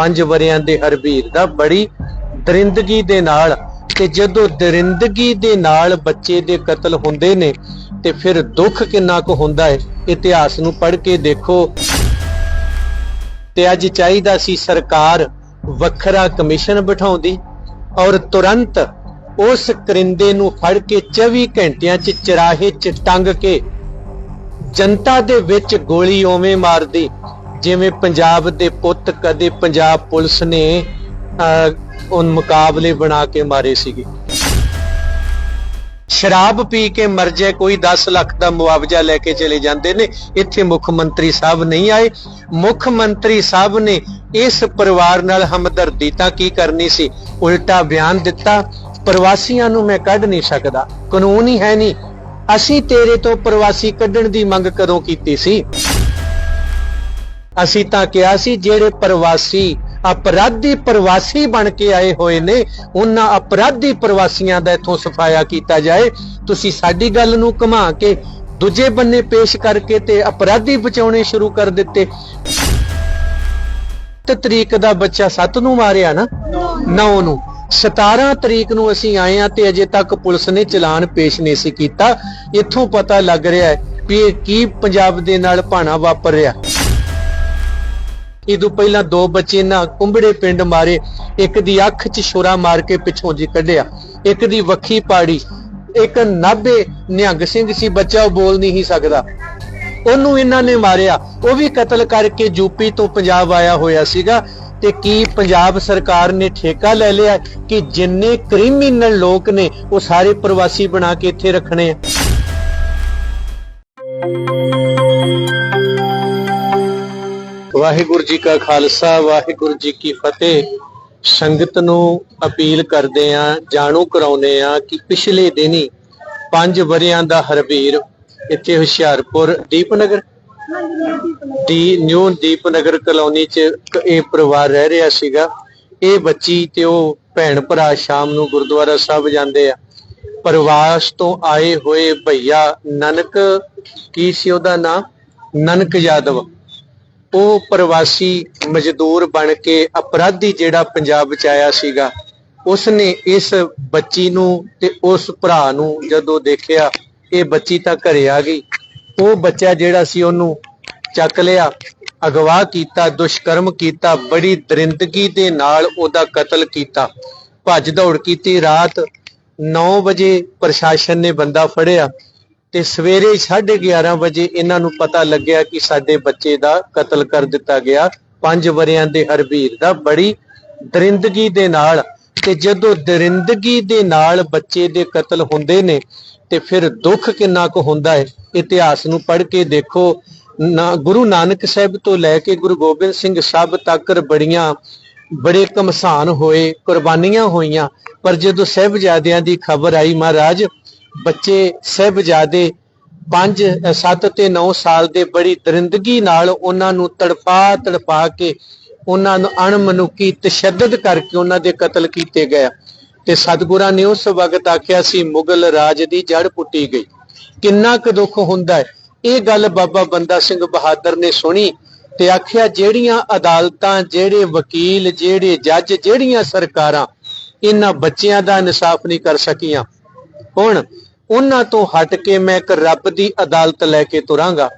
5 ਵਰਿਆਂ ਦੇ ਹਰਬੀਰ ਦਾ ਬੜੀ ਦਰਿੰਦਗੀ ਦੇ ਨਾਲ ਤੇ ਜਦੋਂ ਦਰਿੰਦਗੀ ਦੇ ਨਾਲ ਬੱਚੇ ਦੇ ਕਤਲ ਹੁੰਦੇ ਨੇ ਤੇ ਫਿਰ ਦੁੱਖ ਕਿੰਨਾ ਕੁ ਹੁੰਦਾ ਹੈ, ਇਤਿਹਾਸ ਨੂੰ ਪੜ੍ਹ ਕੇ ਦੇਖੋ। ਤੇ ਅੱਜ ਚਾਹੀਦਾ ਸੀ ਸਰਕਾਰ ਵੱਖਰਾ ਕਮਿਸ਼ਨ ਬਿਠਾਉਂਦੀ ਔਰ ਤੁਰੰਤ ਉਸ ਕਰਿੰਦੇ ਨੂੰ ਫੜ ਕੇ 24 ਘੰਟਿਆਂ 'ਚ ਚਰਾਹੇ 'ਚ ਟੰਗ ਕੇ ਜਨਤਾ ਦੇ ਵਿੱਚ ਗੋਲੀ ਓਵੇਂ ਮਾਰਦੀ ਜਿਵੇਂ ਪੰਜਾਬ ਦੇ ਪੁੱਤ ਕਦੇ ਪੰਜਾਬ ਪੁਲਿਸ ਨੇ ਅਹ, ਮੁਕਾਬਲੇ ਬਣਾ ਕੇ ਮਾਰੇ ਸੀਗੇ। ਸ਼ਰਾਬ ਪੀ ਕੇ ਮਰ ਜਾਏ ਕੋਈ 10 ਲੱਖ ਦਾ ਮੁਆਵਜ਼ਾ ਲੈ ਕੇ ਚਲੇ ਜਾਂਦੇ ਨੇ। ਇੱਥੇ ਮੁੱਖ ਮੰਤਰੀ ਸਾਹਿਬ ਨਹੀਂ ਆਏ। ਮੁੱਖ ਮੰਤਰੀ ਸਾਹਿਬ ਨੇ ਇਸ ਪਰਿਵਾਰ ਨਾਲ ਹਮਦਰਦੀ ਤਾਂ ਕੀ ਕਰਨੀ ਸੀ? ਉਲਟਾ ਬਿਆਨ ਦਿੱਤਾ ਪ੍ਰਵਾਸੀਆਂ ਨੂੰ ਮੈਂ ਕੱਢ ਨਹੀਂ ਸਕਦਾ। ਕਾਨੂੰਨ ਹੀ ਹੈ ਨਹੀਂ। ਅਸੀਂ ਤੇਰੇ ਤੋਂ ਪ੍ਰਵਾਸੀ ਕੱਢਣ ਦੀ ਮੰਗ ਕਦੋਂ ਕੀਤੀ ਸੀ? ਅਸੀਂ ਤਾਂ ਕਿਹਾ ਸੀ, ਜਿਹੜੇ ਪ੍ਰਵਾਸੀ ਅਪਰਾਧੀ ਪ੍ਰਵਾਸੀ ਬਣ ਕੇ ਆਏ ਹੋਏ ਨੇ, ਉਹਨਾਂ ਅਪਰਾਧੀ ਪ੍ਰਵਾਸੀਆਂ ਦਾ ਇਥੋਂ ਸਫਾਇਆ ਕੀਤਾ ਜਾਏ। ਤੁਸੀਂ ਸਾਡੀ ਗੱਲ ਨੂੰ ਘੁਮਾ ਕੇ ਦੂਜੇ ਬੰਨੇ ਪੇਸ਼ ਕਰਕੇ ਤੇ ਅਪਰਾਧੀ ਬਚਾਉਣੇ ਸ਼ੁਰੂ ਕਰ ਦਿੱਤੇ। ਤੇ ਤਰੀਕ ਦਾ ਬੱਚਾ 7 ਨੂੰ ਮਾਰਿਆ ਨਾ? 9 ਨੂੰ। 17 ਤਰੀਕ ਨੂੰ ਅਸੀਂ ਆਏ ਆ ਤੇ ਅਜੇ ਤੱਕ ਪੁਲਿਸ ਨੇ ਚਲਾਨ ਪੇਸ਼ ਨਹੀਂ ਸੀ ਕੀਤਾ। ਇੱਥੋਂ ਪਤਾ ਲੱਗ ਰਿਹਾ ਹੈ ਵੀ ਇਹ ਕੀ ਪੰਜਾਬ ਦੇ ਨਾਲ ਭਾਣਾ ਵਾਪਰ ਰਿਹਾ। ਇਦੋਂ ਪਹਿਲਾਂ ਦੋ ਬੱਚੇ ਨਾ ਕੁੰਬੜੇ ਪਿੰਡ ਮਾਰੇ, ਇੱਕ ਦੀ ਅੱਖ 'ਚ ਛੁਰਾ ਮਾਰ ਕੇ ਪਿੱਛੋਂ ਜੀ ਕੱਢਿਆ, ਇੱਕ ਦੀ ਵੱਖੀ ਪਾੜੀ, ਇੱਕ ਨਾਭੇ ਨਿਹੰਗ ਸਿੰਘ ਸੀ, ਬੱਚਾ ਉਹ ਬੋਲ ਨਹੀਂ ਸੀ ਸਕਦਾ। ਉਹਨੂੰ ਇਹਨਾਂ ਨੇ ਮਾਰਿਆ। ਉਹ ਵੀ ਕਤਲ ਕਰਕੇ ਯੂਪੀ ਤੋਂ ਪੰਜਾਬ ਆਇਆ ਹੋਇਆ ਸੀਗਾ ਤੇ ਕੀ ਪੰਜਾਬ ਸਰਕਾਰ ਨੇ ਠੇਕਾ ਲੈ ਲਿਆ ਕਿ ਜਿੰਨੇ ਕ੍ਰਿਮੀਨਲ ਲੋਕ ਨੇ, ਉਹ ਸਾਰੇ ਪ੍ਰਵਾਸੀ ਬਣਾ ਕੇ ਇੱਥੇ ਰੱਖਣੇ ਆ? ਵਾਹਿਗੁਰੂ ਜੀ ਕਾ ਖਾਲਸਾ, ਵਾਹਿਗੁਰੂ ਜੀ ਕੀ ਫਤਿਹ। ਸੰਗਤ ਨੂੰ ਅਪੀਲ ਕਰਦੇ ਆ, ਜਾਣੂ ਕਰਾਉਨੇ ਆ ਕਿ ਪਿਛਲੇ ਦਿਨੀ ਪੰਜ ਵਰਿਆਂ ਦਾ ਹਰਬੀਰ ਇੱਥੇ ਹੁਸ਼ਿਆਰਪੁਰ ਦੀਪਨਗਰ, ਦੀ ਨਿਊ ਦੀਪਨਗਰ ਕਲੋਨੀ ਚ ਇਹ ਪਰਿਵਾਰ ਰਹਿ ਰਿਹਾ ਸੀਗਾ। ਇਹ ਬੱਚੀ ਤੇ ਉਹ ਭੈਣ ਭਰਾ ਸ਼ਾਮ ਨੂੰ ਗੁਰਦੁਆਰਾ ਸਾਹਿਬ ਜਾਂਦੇ ਆ। ਪ੍ਰਵਾਸ ਤੋਂ ਆਏ ਹੋਏ ਭਈਆ ਨਨਕ, ਕੀ ਸੀ ਉਹਦਾ ਨਾਮ ਨਨਕ ਯਾਦਵ। ਉਹ ਪ੍ਰਵਾਸੀ ਮਜ਼ਦੂਰ ਬਣ ਕੇ ਅਪਰਾਧੀ ਜਿਹੜਾ ਪੰਜਾਬ ਵਿੱਚ ਆਇਆ ਸੀਗਾ, ਉਸਨੇ ਇਸ ਬੱਚੀ ਨੂੰ ਤੇ ਉਸ ਭਰਾ ਨੂੰ ਜਦੋਂ ਦੇਖਿਆ, ਇਹ ਬੱਚੀ ਤਾਂ ਘਰੇ ਆ ਗਈ। ਉਹ ਬੱਚਾ ਜਿਹੜਾ ਸੀ ਉਹਨੂੰ ਚੱਕ ਲਿਆ ਅਗਵਾ ਕੀਤਾ, ਦੁਸ਼ਕਰਮ ਕੀਤਾ, ਬੜੀ ਦਰਿੰਦਗੀ ਦੇ ਨਾਲ ਉਹਦਾ ਕਤਲ ਕੀਤਾ। ਭੱਜ ਦੌੜ ਕੀਤੀ। ਰਾਤ 9 ਵਜੇ ਪ੍ਰਸ਼ਾਸਨ ਨੇ ਬੰਦਾ ਫੜਿਆ। ਤੇ ਸਵੇਰੇ 11:30 ਵਜੇ ਇਹਨਾਂ ਨੂੰ ਪਤਾ ਲੱਗਿਆ ਕਿ ਸਾਡੇ ਬੱਚੇ ਦਾ ਕਤਲ ਕਰ ਦਿੱਤਾ ਗਿਆ। ਪੰਜ ਵਰਿਆਂ ਦੇ ਹਰਬੀਰ ਦਾ ਬੜੀ ਦਰਿੰਦਗੀ ਦੇ ਨਾਲ ਤੇ ਜਦੋਂ ਦਰਿੰਦਗੀ ਦੇ ਨਾਲ ਬੱਚੇ ਦੇ ਕਤਲ ਹੁੰਦੇ ਨੇ ਤੇ ਫਿਰ ਦੁੱਖ ਕਿੰਨਾ ਕੁ ਹੁੰਦਾ ਹੈ, ਇਤਿਹਾਸ ਨੂੰ ਪੜ੍ਹ ਕੇ ਦੇਖੋ। ਨਾ, ਗੁਰੂ ਨਾਨਕ ਸਾਹਿਬ ਤੋਂ ਲੈ ਕੇ ਗੁਰੂ ਗੋਬਿੰਦ ਸਿੰਘ ਸਾਹਿਬ ਤੱਕ ਬੜੀਆਂ, ਬੜੇ ਕਮਸਾਨ ਹੋਏ, ਕੁਰਬਾਨੀਆਂ ਹੋਈਆਂ। ਪਰ ਜਦੋਂ ਸਹਿਬਜ਼ਾਦਿਆਂ ਦੀ ਖਬਰ ਆਈ ਮਹਾਰਾਜ ਬੱਚੇ ਸਹਿਬਜ਼ਾਦੇ 5 7 ਤੇ 9 ਸਾਲ ਦੇ ਬੜੀ ਦਰਿੰਦਗੀ ਨਾਲ ਉਹਨਾਂ ਨੂੰ ਤੜਪਾ ਤੜਪਾ ਕੇ ਉਹਨਾਂ ਨੂੰ ਅਣਮਨੁੱਖੀ ਤਸ਼ੱਦਦ ਕਰਕੇ ਉਹਨਾਂ ਦੇ ਕਤਲ ਕੀਤੇ ਗਏ। ਤੇ ਸਤਿਗੁਰਾਂ ਨੇ ਉਸ ਵਕਤ ਆਖਿਆ ਸੀ, ਮੁਗਲ ਰਾਜ ਦੀ ਜੜ ਪੁੱਟੀ ਗਈ। ਕਿੰਨਾ ਕੁ ਦੁੱਖ ਹੁੰਦਾ ਹੈ। ਇਹ ਗੱਲ ਬਾਬਾ ਬੰਦਾ ਸਿੰਘ ਬਹਾਦਰ ਨੇ ਸੁਣੀ ਤੇ ਆਖਿਆ, ਜਿਹੜੀਆਂ ਅਦਾਲਤਾਂ, ਜਿਹੜੇ ਵਕੀਲ, ਜਿਹੜੇ ਜੱਜ, ਜਿਹੜੀਆਂ ਸਰਕਾਰਾਂ, ਇਹਨਾਂ ਬੱਚਿਆਂ ਦਾ ਇਨਸਾਫ ਨਹੀਂ ਕਰ ਸਕੀਆਂ। ਹੁਣ ਉਹਨਾਂ ਤੋਂ ਹਟ ਕੇ ਮੈਂ ਇੱਕ ਰੱਬ ਦੀ ਅਦਾਲਤ ਲੈ ਕੇ ਤੁਰਾਂਗਾ।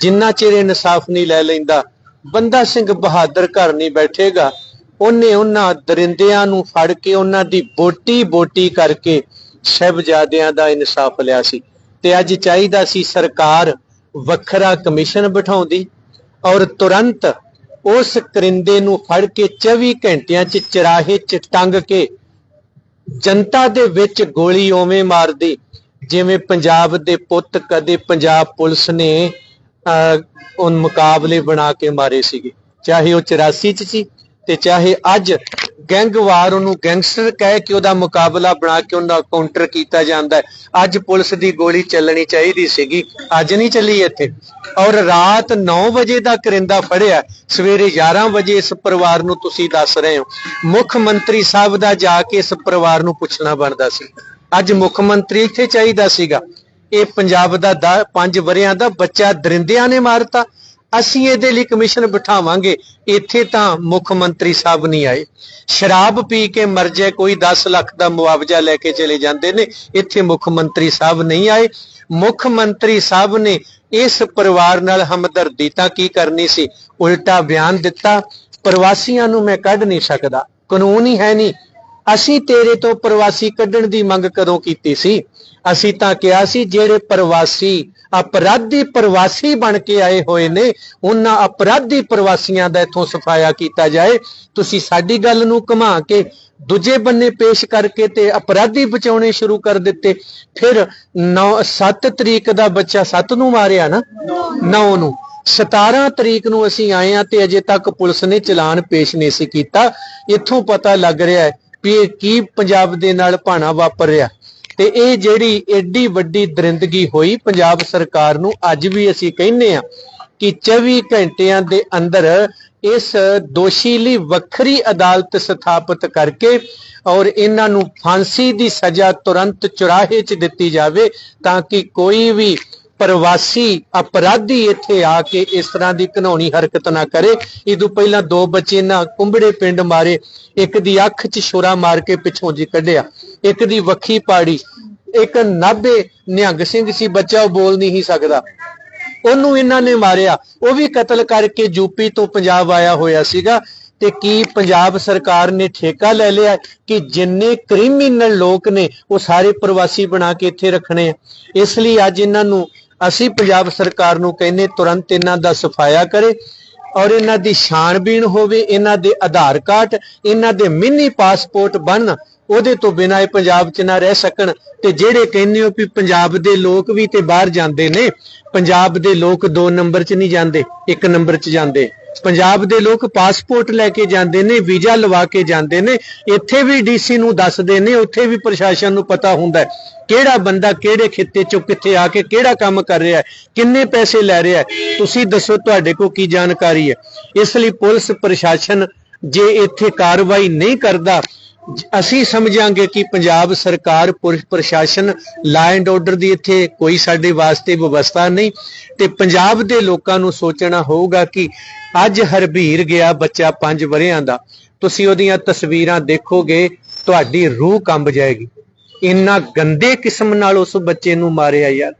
ਜਿੰਨਾ ਚਿਰ ਇਨਸਾਫ ਨਹੀਂ ਲੈ ਲੈਂਦਾ, ਬੰਦਾ ਸਿੰਘ ਬਹਾਦਰ ਘਰ ਨਹੀਂ ਬੈਠੇਗਾ। ਉਹਨੇ ਉਹਨਾਂ ਦਰਿੰਦਿਆਂ ਨੂੰ ਫੜ ਕੇ ਉਹਨਾਂ ਦੀ ਬੋਟੀ ਬੋਟੀ ਕਰਕੇ ਸਹਿਬਜ਼ਾਦਿਆਂ ਦਾ ਇਨਸਾਫ ਲਿਆ ਸੀ। ਤੇ ਅੱਜ ਚਾਹੀਦਾ ਸੀ ਸਰਕਾਰ ਵੱਖਰਾ ਕਮਿਸ਼ਨ ਬਿਠਾਉਂਦੀ ਔਰ ਤੁਰੰਤ ਉਸ ਕਰਿੰਦੇ ਨੂੰ ਫੜ ਕੇ 24 ਘੰਟਿਆਂ 'ਚ ਚਰਾਹੇ 'ਚ ਟੰਗ ਕੇ ਜਨਤਾ ਦੇ ਵਿੱਚ ਗੋਲੀ ਓਵੇਂ ਮਾਰਦੀ ਜਿਵੇਂ ਪੰਜਾਬ ਦੇ ਪੁੱਤ ਕਦੇ ਪੰਜਾਬ ਪੁਲਿਸ ਨੇ ਅਹ, ਉਹ ਮੁਕਾਬਲੇ ਬਣਾ ਕੇ ਮਾਰੇ ਸੀਗੇ। ਚਾਹੇ ਉਹ 84 ਚ ਸੀ ਤੇ ਚਾਹੇ ਅੱਜ ਗੈਂਗਵਾਰ ਉਹਨੂੰ ਗੈਂਗਸਟਰ ਕਹਿ ਕੇ ਉਹਦਾ ਮੁਕਾਬਲਾ ਬਣਾ ਕੇ ਉਹਦਾ ਕਾਊਂਟਰ ਕੀਤਾ ਜਾਂਦਾ ਅੱਜ ਪੁਲਿਸ ਦੀ ਗੋਲੀ ਚੱਲਣੀ ਚਾਹੀਦੀ ਸੀਗੀ। ਅੱਜ ਨਹੀਂ ਚੱਲੀ ਇੱਥੇ। ਔਰ ਰਾਤ 9 ਵਜੇ ਦਾ ਕਰਿੰਦਾ ਫੜਿਆ। ਸਵੇਰੇ 11 ਵਜੇ ਇਸ ਪਰਿਵਾਰ ਨੂੰ ਤੁਸੀਂ ਦੱਸ ਰਹੇ ਹੋ। ਮੁੱਖ ਮੰਤਰੀ ਸਾਹਿਬ ਦਾ ਜਾ ਕੇ ਇਸ ਪਰਿਵਾਰ ਨੂੰ ਪੁੱਛਣਾ ਬਣਦਾ ਸੀ। ਅੱਜ ਮੁੱਖ ਮੰਤਰੀ ਇੱਥੇ ਚਾਹੀਦਾ ਸੀਗਾ। ਇਹ ਪੰਜਾਬ ਦਾ ਦਾ, ਪੰਜ ਵਰਿਆਂ ਦਾ ਬੱਚਾ ਦਰਿੰਦਿਆਂ ਨੇ ਮਾਰਤਾ। ਅਸੀਂ ਇਹਦੇ ਲਈ ਕਮਿਸ਼ਨ ਬਿਠਾਵਾਂਗੇ। ਇੱਥੇ ਤਾਂ ਮੁੱਖ ਮੰਤਰੀ ਸਾਹਿਬ ਨਹੀਂ ਆਏ। ਸ਼ਰਾਬ ਪੀ ਕੇ ਮਰ ਜਾਏ, ਕੋਈ 10 ਲੱਖ ਦਾ ਮੁਆਵਜ਼ਾ ਲੈ ਕੇ ਚਲੇ ਜਾਂਦੇ ਨੇ, ਇੱਥੇ ਮੁੱਖ ਮੰਤਰੀ ਸਾਹਿਬ ਨਹੀਂ ਆਏ। ਮੁੱਖ ਮੰਤਰੀ ਸਾਹਿਬ ਨੇ ਇਸ ਪਰਿਵਾਰ ਨਾਲ ਹਮਦਰਦੀ ਤਾਂ ਕੀ ਕਰਨੀ ਸੀ? ਉਲਟਾ ਬਿਆਨ ਦਿੱਤਾ। ਪ੍ਰਵਾਸੀਆਂ ਨੂੰ ਮੈਂ ਕੱਢ ਨਹੀਂ ਸਕਦਾ। ਕਾਨੂੰਨ ਹੀ ਹੈ ਨਹੀਂ। ਅਸੀਂ ਤੇਰੇ ਤੋਂ ਪ੍ਰਵਾਸੀ ਕੱਢਣ ਦੀ ਮੰਗ ਕਦੋਂ ਕੀਤੀ ਸੀ? ਅਸੀਂ ਤਾਂ ਕਿਹਾ ਸੀ, ਜਿਹੜੇ ਪ੍ਰਵਾਸੀ ਅਪਰਾਧੀ ਪ੍ਰਵਾਸੀ ਬਣ ਕੇ ਆਏ ਹੋਏ ਨੇ, ਉਹਨਾਂ ਅਪਰਾਧੀ ਪ੍ਰਵਾਸੀਆਂ ਦਾ ਇਥੋਂ ਸਫਾਇਆ ਕੀਤਾ ਜਾਏ। ਤੁਸੀਂ ਸਾਡੀ ਗੱਲ ਨੂੰ ਘੁਮਾ ਕੇ ਦੂਜੇ ਬੰਨੇ ਪੇਸ਼ ਕਰਕੇ ਤੇ ਅਪਰਾਧੀ ਬਚਾਉਣੇ ਸ਼ੁਰੂ ਕਰ ਦਿੱਤੇ। ਫਿਰ 9 7 ਤਰੀਕ ਦਾ ਬੱਚਾ 7 ਨੂੰ ਮਾਰਿਆ ਨਾ? 9 ਨੂੰ। 17 ਤਰੀਕ ਨੂੰ ਅਸੀਂ ਆਏ ਆ ਤੇ ਅਜੇ ਤੱਕ ਪੁਲਿਸ ਨੇ ਚਲਾਨ ਪੇਸ਼ ਨਹੀਂ ਸੀ ਕੀਤਾ। ਇੱਥੋਂ ਪਤਾ ਲੱਗ ਰਿਹਾ ਹੈ ਵੀ ਇਹ ਕੀ ਪੰਜਾਬ ਦੇ ਨਾਲ ਭਾਣਾ ਵਾਪਰ ਰਿਹਾ। ਤੇ ਇਹ ਜਿਹੜੀ ਏਡੀ ਵੱਡੀ ਦਰਿੰਦਗੀ ਹੋਈ ਪੰਜਾਬ ਸਰਕਾਰ ਨੂੰ, ਅੱਜ ਵੀ ਅਸੀਂ ਕਹਿੰਨੇ ਆ ਕਿ 24 ਘੰਟਿਆਂ ਦੇ ਅੰਦਰ ਇਸ ਦੋਸ਼ੀ ਲਈ ਵੱਖਰੀ ਅਦਾਲਤ ਸਥਾਪਿਤ ਕਰਕੇ ਔਰ ਇਹਨਾਂ ਨੂੰ ਫਾਂਸੀ ਦੀ ਸਜ਼ਾ ਤੁਰੰਤ ਚੁਰਾਹੇ 'ਚ ਦਿੱਤੀ ਜਾਵੇ ਤਾਂ ਕਿ ਕੋਈ ਵੀ ਪ੍ਰਵਾਸੀ ਅਪਰਾਧੀ ਇੱਥੇ ਆ ਕੇ ਇਸ ਤਰ੍ਹਾਂ ਦੀ ਘਨੌਣੀ ਹਰਕਤ ਨਾ ਕਰੇ। ਇਦੋਂ ਪਹਿਲਾਂ ਦੋ ਬੱਚੇ ਨਾ ਕੁੰਬੜੇ ਪਿੰਡ ਮਾਰੇ। ਇੱਕ ਦੀ ਅੱਖ 'ਚ ਛੁਰਾ ਮਾਰ ਕੇ ਪਿੱਛੋਂ ਜੀ ਕੱਢਿਆ। ਇੱਕ ਦੀ ਵੱਖੀ ਪਾੜੀ। ਇੱਕ ਨਾਭੇ ਨਿਹੰਗ ਸਿੰਘ ਸੀ, ਬੱਚਾ ਉਹ ਬੋਲ ਨਹੀਂ ਸੀ ਸਕਦਾ। ਉਹਨੂੰ ਇਹਨਾਂ ਨੇ ਮਾਰਿਆ। ਉਹ ਵੀ ਕਤਲ ਕਰਕੇ ਯੂਪੀ ਤੋਂ ਪੰਜਾਬ ਆਇਆ ਹੋਇਆ ਸੀਗਾ। ਤੇ ਕੀ ਪੰਜਾਬ ਸਰਕਾਰ ਨੇ ਠੇਕਾ ਲੈ ਲਿਆ ਕਿ ਜਿੰਨੇ ਕ੍ਰਿਮੀਨਲ ਲੋਕ ਨੇ, ਉਹ ਸਾਰੇ ਪ੍ਰਵਾਸੀ ਬਣਾ ਕੇ ਇੱਥੇ ਰੱਖਣੇ ਆ। ਇਸ ਲਈ ਅੱਜ ਇਹਨਾਂ ਨੂੰ ਅਸੀਂ ਪੰਜਾਬ ਸਰਕਾਰ ਨੂੰ ਕਹਿੰਨੇ ਤੁਰੰਤ ਇਹਨਾਂ ਦਾ ਸਫਾਇਆ ਕਰੇ ਔਰ ਇਹਨਾਂ ਦੀ ਛਾਣਬੀਣ ਹੋਵੇ, ਇਹਨਾਂ ਦੇ ਆਧਾਰ ਕਾਰਡ, ਇਹਨਾਂ ਦੇ ਮਿੰਨੀ ਪਾਸਪੋਰਟ ਬਣਨ ਉਹਦੇ ਤੋਂ ਬਿਨਾਂ ਇਹ ਪੰਜਾਬ 'ਚ ਨਾ ਰਹਿ ਸਕਣ ਤੇ ਜਿਹੜੇ ਕਹਿੰਦੇ ਹੋ ਵੀ ਪੰਜਾਬ ਦੇ ਲੋਕ ਵੀ ਤੇ ਬਾਹਰ ਜਾਂਦੇ ਨੇ, ਪੰਜਾਬ ਦੇ ਲੋਕ 2 ਨੰਬਰ 'ਚ ਨਹੀਂ ਜਾਂਦੇ 1 ਨੰਬਰ 'ਚ ਜਾਂਦੇ। ਪੰਜਾਬ ਦੇ ਲੋਕ ਪਾਸਪੋਰਟ ਲੈ ਕੇ ਜਾਂਦੇ ਨੇ, ਵੀਜ਼ਾ ਲਵਾ ਕੇ ਜਾਂਦੇ ਨੇ, ਇੱਥੇ ਵੀ ਡੀਸੀ ਨੂੰ ਦੱਸਦੇ ਨੇ, ਉੱਥੇ ਵੀ ਪ੍ਰਸ਼ਾਸਨ ਨੂੰ ਪਤਾ ਹੁੰਦਾ ਹੈ ਕਿਹੜਾ ਬੰਦਾ ਕਿਹੜੇ ਖਿੱਤੇ ਚੋਂ ਕਿੱਥੇ ਆ ਕੇ ਕਿਹੜਾ ਕੰਮ ਕਰ ਰਿਹਾ ਹੈ, ਕਿੰਨੇ ਪੈਸੇ ਲੈ ਰਿਹਾ ਹੈ, ਤੁਸੀਂ ਦੱਸੋ ਤੁਹਾਡੇ ਕੋਲ ਕੀ ਜਾਣਕਾਰੀ ਹੈ। ਇਸ ਲਈ ਪੁਲਿਸ ਪ੍ਰਸ਼ਾਸਨ ਜੇ ਇੱਥੇ ਕਾਰਵਾਈ ਨਹੀਂ ਕਰਦਾ ਅਸੀਂ ਸਮਝਾਂਗੇ ਕਿ ਪੰਜਾਬ ਸਰਕਾਰ ਪੁਲਿਸ ਪ੍ਰਸ਼ਾਸਨ ਲਾ ਐਂਡ ਆਰਡਰ ਦੀ ਇੱਥੇ ਕੋਈ ਸਾਡੇ ਵਾਸਤੇ ਵਿਵਸਥਾ ਨਹੀਂ ਤੇ ਪੰਜਾਬ ਦੇ ਲੋਕਾਂ ਨੂੰ ਸੋਚਣਾ ਹੋਊਗਾ ਕਿ ਅੱਜ ਹਰਬੀਰ ਗਿਆ ਬੱਚਾ 5 ਵਰਿਆਂ ਦਾ। ਤੁਸੀਂ ਉਹਦੀਆਂ ਤਸਵੀਰਾਂ ਦੇਖੋਗੇ, ਤੁਹਾਡੀ ਰੂਹ ਕੰਬ ਜਾਏਗੀ। ਇੰਨਾ ਗੰਦੇ ਕਿਸਮ ਨਾਲ ਉਸ ਬੱਚੇ ਨੂੰ ਮਾਰਿਆ ਯਾਰ।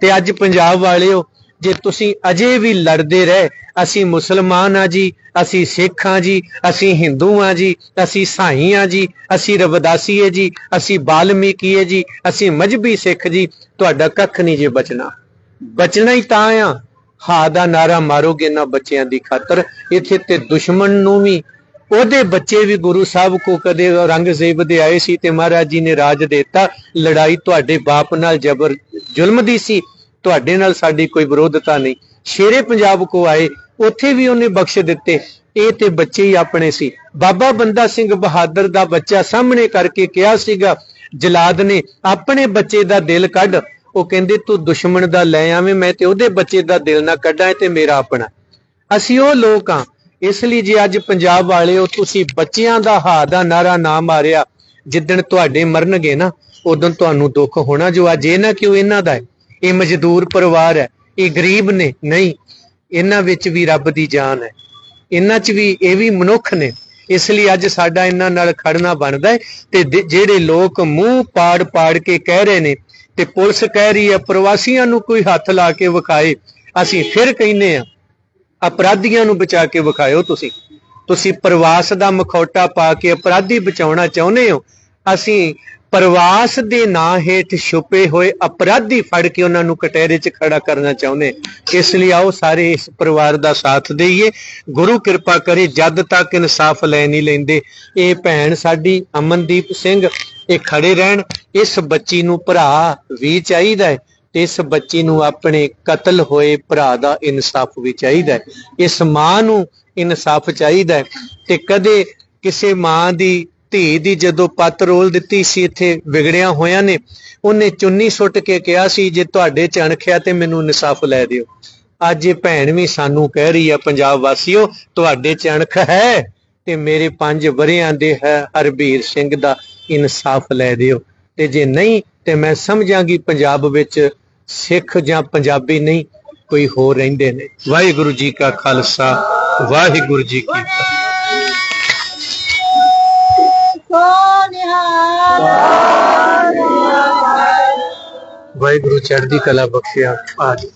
ਤੇ ਅੱਜ ਪੰਜਾਬ ਵਾਲਿਓ, ਜੇ ਤੁਸੀਂ ਅਜੇ ਵੀ ਲੜਦੇ ਰਹੇ ਅਸੀਂ ਮੁਸਲਮਾਨ ਆ ਜੀ, ਅਸੀਂ ਸਿੱਖ ਆ ਜੀ, ਅਸੀਂ ਹਿੰਦੂ ਆ ਜੀ, ਅਸੀਂ ਸਾਈ ਆ ਜੀ, ਅਸੀਂ ਰਵਿਦਾਸੀ ਹੈ ਜੀ, ਅਸੀਂ ਬਾਲਮੀਕੀ ਹੈ ਜੀ, ਅਸੀਂ ਮਜਬੀ ਸਿੱਖ ਜੀ, ਤੁਹਾਡਾ ਕੱਖ ਨਹੀਂ ਜੇ ਬਚਣਾ। ਬਚਣਾ ਹੀ ਤਾਂ ਆ। ਹਾ ਦਾ ਨਾਰਾ ਮਾਰੋਗੇ ਨਾ ਬੱਚਿਆਂ ਦੀ ਖਾਤਰ, ਇੱਥੇ ਤੇ ਦੁਸ਼ਮਣ ਨੂੰ ਵੀ। ਉਹਦੇ ਬੱਚੇ ਵੀ ਗੁਰੂ ਸਾਹਿਬ ਕੋ ਕਦੇ ਰੰਗਜ਼ੇਬ ਦੇ ਆਏ ਸੀ ਤੇ ਮਹਾਰਾਜ ਜੀ ਨੇ ਰਾਜ ਦਿੱਤਾ। ਲੜਾਈ ਤੁਹਾਡੇ ਬਾਪ ਨਾਲ ਜ਼ਬਰ ਜ਼ੁਲਮ ਦੀ ਸੀ। ਤੁਹਾਡੇ ਨਾਲ ਸਾਡੀ ਕੋਈ ਵਿਰੋਧਤਾ ਨਹੀਂ। ਸ਼ੇਰੇ ਪੰਜਾਬ ਕੋ ਆਏ ਉੱਥੇ ਵੀ ਉਹਨੇ ਬਖਸ਼ ਦਿੱਤੇ। ਇਹ ਤੇ ਬੱਚੇ ਹੀ ਆਪਣੇ ਸੀ। ਬਾਬਾ ਬੰਦਾ ਸਿੰਘ ਬਹਾਦਰ ਦਾ ਬੱਚਾ ਸਾਹਮਣੇ ਕਰਕੇ ਕਿਹਾ ਸੀਗਾ, ਜਲਾਦ ਨੇ, ਆਪਣੇ ਬੱਚੇ ਦਾ ਦਿਲ ਕੱਢ। ਉਹ ਕਹਿੰਦੇ, ਤੂੰ ਦੁਸ਼ਮਣ ਦਾ ਲੈ ਆਵੇਂ, ਮੈਂ ਤੇ ਉਹਦੇ ਬੱਚੇ ਦਾ ਦਿਲ ਨਾ ਕੱਢਾਂ ਤੇ ਮੇਰਾ ਆਪਣਾ। ਅਸੀਂ ਉਹ ਲੋਕ ਆ ਇਸ ਲਈ ਜੇ ਅੱਜ ਪੰਜਾਬ ਵਾਲਿਓ ਤੁਸੀਂ ਬੱਚਿਆਂ ਦਾ ਹਾ ਦਾ ਨਾਰਾ ਨਾ ਮਾਰਿਆ, ਜਿੱਦਣ ਤੁਹਾਡੇ ਮਰਨਗੇ ਨਾ, ਉਦੋਂ ਤੁਹਾਨੂੰ ਦੁੱਖ ਹੋਣਾ ਜੋ ਅੱਜ ਇਹ ਨਾ ਕਿਉਂ ਇਹਨਾਂ ਦਾ ਹੈ? ਇਹ ਮਜ਼ਦੂਰ ਪਰਿਵਾਰ ਹੈ। ਇਹ ਗਰੀਬ ਨੇ, ਨਹੀਂ ਇਹਨਾਂ ਵਿੱਚ ਵੀ ਰੱਬ ਦੀ ਜਾਨ ਹੈ। ਇਹਨਾਂ 'ਚ ਵੀ ਇਹ ਵੀ ਮਨੁੱਖ ਨੇ। ਇਸ ਲਈ ਅੱਜ ਸਾਡਾ ਇਹਨਾਂ ਨਾਲ ਖੜਨਾ ਬਣਦਾ ਹੈ ਤੇ ਜਿਹੜੇ ਲੋਕ ਮੂੰਹ ਪਾੜ ਪਾੜ ਕੇ ਕਹਿ ਰਹੇ ਨੇ ਤੇ ਪੁਲਿਸ ਕਹਿ ਰਹੀ ਹੈ, ਪ੍ਰਵਾਸੀਆਂ ਨੂੰ ਕੋਈ ਹੱਥ ਲਾ ਕੇ ਵਿਖਾਏ, ਅਸੀਂ ਫਿਰ ਕਹਿੰਨੇ ਆ ਅਪਰਾਧੀਆਂ ਨੂੰ ਬਚਾ ਕੇ ਵਿਖਾਇਓ ਤੁਸੀਂ। ਤੁਸੀਂ ਪ੍ਰਵਾਸ ਦਾ ਮਖੌਟਾ ਪਾ ਕੇ ਅਪਰਾਧੀ ਬਚਾਉਣਾ ਚਾਹੁੰਦੇ ਹੋ, ਅਸੀਂ ਪ੍ਰਵਾਸ ਦੇ ਨਾਂ ਹੇਠ ਛੁਪੇ ਹੋਏ ਅਪਰਾਧੀ ਫੜ ਕੇ ਉਹਨਾਂ ਨੂੰ ਕਟਹਿਰੇ 'ਚ ਖੜਾ ਕਰਨਾ ਚਾਹੁੰਦੇ। ਇਸ ਲਈ ਆਓ ਸਾਰੇ ਇਸ ਪਰਿਵਾਰ ਦਾ ਸਾਥ ਦੇਈਏ। ਗੁਰੂ ਕਿਰਪਾ ਕਰੇ, ਜਦ ਤੱਕ ਇਨਸਾਫ ਲੈ ਨਹੀਂ ਲੈਂਦੇ। ਇਹ ਭੈਣ ਸਾਡੀ ਅਮਨਦੀਪ ਸਿੰਘ, ਇਹ ਖੜੇ ਰਹਿਣ। ਇਸ ਬੱਚੀ ਨੂੰ ਭਰਾ ਵੀ ਚਾਹੀਦਾ ਹੈ ਤੇ ਇਸ ਬੱਚੀ ਨੂੰ ਆਪਣੇ ਕਤਲ ਹੋਏ ਭਰਾ ਦਾ ਇਨਸਾਫ ਵੀ ਚਾਹੀਦਾ ਹੈ। ਇਸ ਮਾਂ ਨੂੰ ਇਨਸਾਫ ਚਾਹੀਦਾ ਹੈ ਤੇ ਕਦੇ ਕਿਸੇ ਮਾਂ ਦੀ ਧੀ ਦੀ ਜਦੋਂ ਪੱਤ ਰੋਲ ਦਿੱਤੀ ਸੀ, ਇੱਥੇ ਵਿਗੜਿਆ ਹੋਇਆਂ ਨੇ, ਉਹਨੇ ਚੁੰਨੀ ਸੁੱਟ ਕੇ ਕਿਹਾ ਸੀ, ਜੇ ਤੁਹਾਡੇ ਚ ਅਣਖਿਆ ਤੇ ਮੈਨੂੰ ਇਨਸਾਫ ਲੈ ਦਿਓ। ਅੱਜ ਇਹ ਭੈਣ ਵੀ ਸਾਨੂੰ ਕਹਿ ਰਹੀ ਹੈ ਪੰਜਾਬ ਵਾਸੀਓ, ਤੁਹਾਡੇ ਚ ਅਣਖ ਹੈ ਤੇ ਮੇਰੇ ਪੰਜ ਵਰਿਆਂ ਦੇ ਹੈ, ਹਰਬੀਰ ਸਿੰਘ ਦਾ ਇਨਸਾਫ ਲੈ ਦਿਓ। ਤੇ ਜੇ ਨਹੀਂ, ਤੇ ਮੈਂ ਸਮਝਾਂਗੀ ਪੰਜਾਬ ਵਿੱਚ ਸਿੱਖ ਜਾਂ ਪੰਜਾਬੀ ਨਹੀਂ, ਕੋਈ ਹੋਰ ਰਹਿੰਦੇ ਨੇ। ਵਾਹਿਗੁਰੂ ਜੀ ਕਾ ਖਾਲਸਾ, ਵਾਹਿਗੁਰੂ ਜੀ ਕੀ ਫਤਿਹ। ਵਾਹਿਗੁਰੂ ਚੜ੍ਹਦੀ ਕਲਾ ਬਖਸ਼ਿਆ ਆਜ